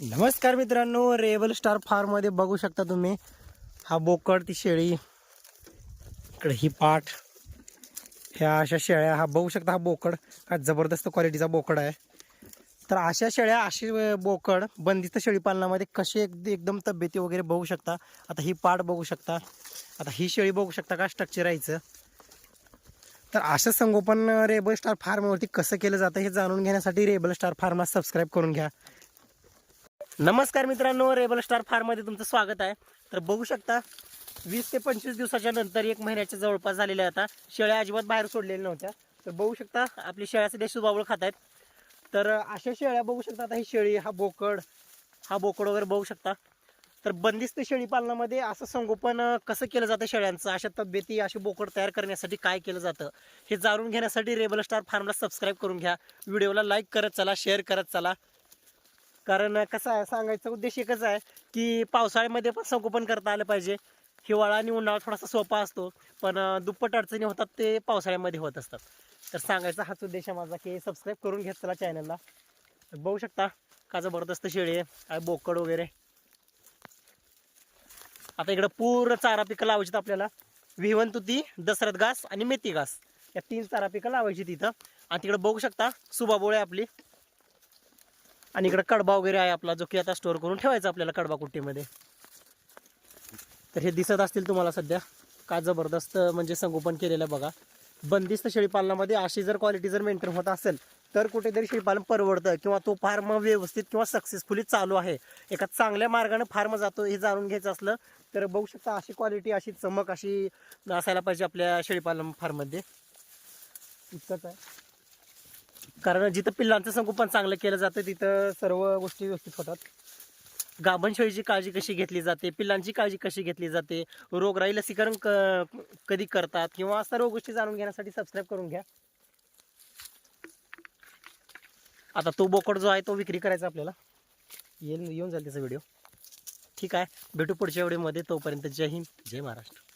नमस्कार मित्रांनो rebel star फार्ममध्ये बघू शकता तुम्ही. हा बोकड ती शेळी इकडे ही पाठ ह्या अशा शेळ्या हा बघू शकता हा बोकड. हा जबरदस्त क्वालिटीचा बोकड आहे. तर अशा शेळ्या अशी बोकड बंदिस्त शेळी पालनामध्ये कसे एक- एकदम तब्येती वगैरे बघू शकता. आता ही पाठ बघू शकता. आता ही शेळी बघू शकता का? स्ट्रक्चर यायचं तर असं संगोपन रेबल स्टार फार्मवरती कसं केलं जातं हे जाणून घेण्यासाठी रेबल स्टार फार्मला सबस्क्राईब करून घ्या. नमस्कार मित्रांनो रेबल स्टार फार्ममध्ये तुमचं स्वागत आहे. तर बघू शकता वीस ते पंचवीस दिवसाच्या नंतर एक महिन्याच्या जवळपास झालेल्या आता शेळ्या अजिबात बाहेर सोडलेल्या नव्हत्या. तर बघू शकता आपली शेळ्या सध्या सुबाबळ खात आहेत. तर अशा शेळ्या बघू शकता आता ही शेळी हा बोकड हा बोकड वगैरे बघू शकता. तर बंदिस्त शेळी पालनामध्ये असं संगोपन कसं केलं जातं शेळ्यांचं? अशा तब्येती असे बोकड तयार करण्यासाठी काय केलं जातं? हे जाणून घेण्यासाठी रेबल स्टार फार्मला सबस्क्राईब करून घ्या. व्हिडिओला लाईक करत चला शेअर करत चला. कारण कसं आहे सांगायचा उद्देश एकच आहे की पावसाळ्यामध्ये पण संगोपन करता आलं पाहिजे. हिवाळा आणि उन्हाळा थोडासा सोपा असतो पण दुप्पट अडचणी होतात ते पावसाळ्यामध्ये होत असतात. तर सांगायचा हाच उद्देश आहे माझा की सबस्क्राईब करून घेत चला चॅनलला बघू शकता का जबरदस्त शेळी आहे काय बोकड वगैरे. आता इकडं पूर्ण चारा पिकं लावायची आपल्याला. विहवन तुती दसरथ घास आणि मेथी घास. या तीन चारा पिकं लावायची तिथं आणि तिकडं बघू शकता सुबाबोळे आपली. आणि इकडं कडबा वगैरे आहे आपला जो की आता स्टोअर करून ठेवायचा आपल्याला कडबा कुट्टीमध्ये. तर हे दिसत असतील तुम्हाला सध्या. का जबरदस्त म्हणजे संगोपन केलेलं बघा. बंदिस्त शेळीपालनामध्ये अशी जर क्वालिटी जर मेंटेन होत असेल तर कुठेतरी शेळीपालन परवडतं किंवा तो फार्म व्यवस्थित किंवा सक्सेसफुली चालू आहे. एका चांगल्या मार्गाने फार्म जातो हे जाणून घ्यायचं असलं तर बघू शकता अशी क्वालिटी अशी चमक अशी असायला पाहिजे आपल्या शेळीपालन फार्ममध्ये इतकंच आहे. कारण जिथं पिल्लांचं संगोपन चांगलं केलं जातं तिथं सर्व गोष्टी व्यवस्थित होतात. गाभण शेळीची काळजी कशी घेतली जाते पिल्लांची काळजी कशी घेतली जाते रोगराई लसीकरण क कधी करतात किंवा सर्व गोष्टी जाणून घेण्यासाठी सबस्क्राईब करून घ्या. आता तो बोकड जो आहे तो विक्री करायचा आपल्याला. येईल येऊन जाईल त्याचा व्हिडिओ ठीक आहे. भेटू पुढच्या व्हिडिओमध्ये तोपर्यंत जय हिंद जय महाराष्ट्र.